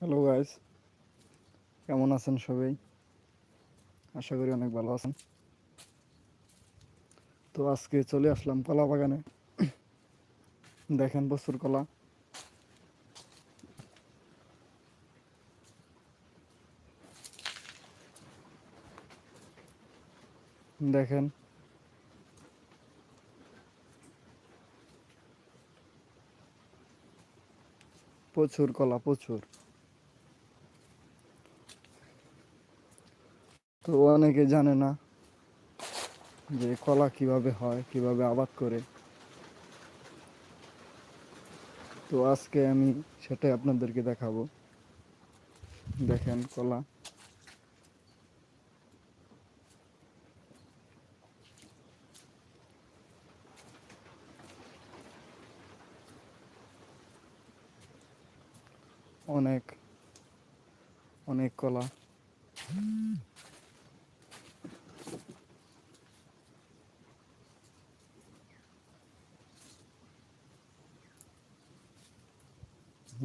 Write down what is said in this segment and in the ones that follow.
Hello guys কেমন আছেন সবাই? আশা করি অনেক ভালো আছেন। তো আজকে চলে আসলাম কলা বাগানে। দেখেন প্রচুর কলা। দেখেন। প্রচুর কলা, প্রচুর। তো অনেকে জানে না যে কলা কীভাবে হয়, কীভাবে আবাদ করে। তো আজকে আমি সেটাই আপনাদেরকে দেখাবো। দেখেন কলা। অনেক অনেক কলা।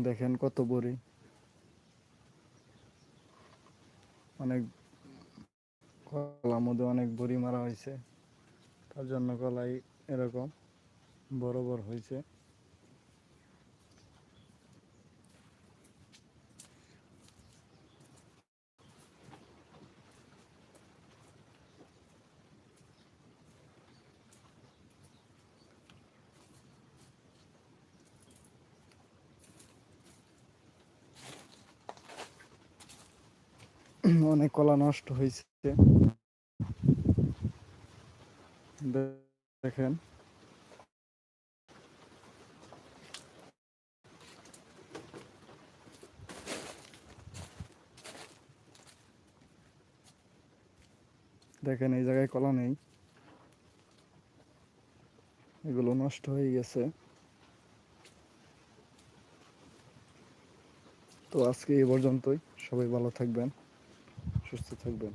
দেখেন কত বড়ি। অনেক কলা মধ্যে অনেক বড়ি মারা হয়েছে। তার জন্য কলাই এরকম বড় বড় হয়েছে। অনেক কলা নষ্ট হয়েছে দেখেন। দেখেন, এই জায়গায় কলা নেই। এগুলো নষ্ট হয়ে গেছে। তো আজকে এই পর্যন্তই। সবাই ভালো থাকবেন। সুস্থ থাকবেন।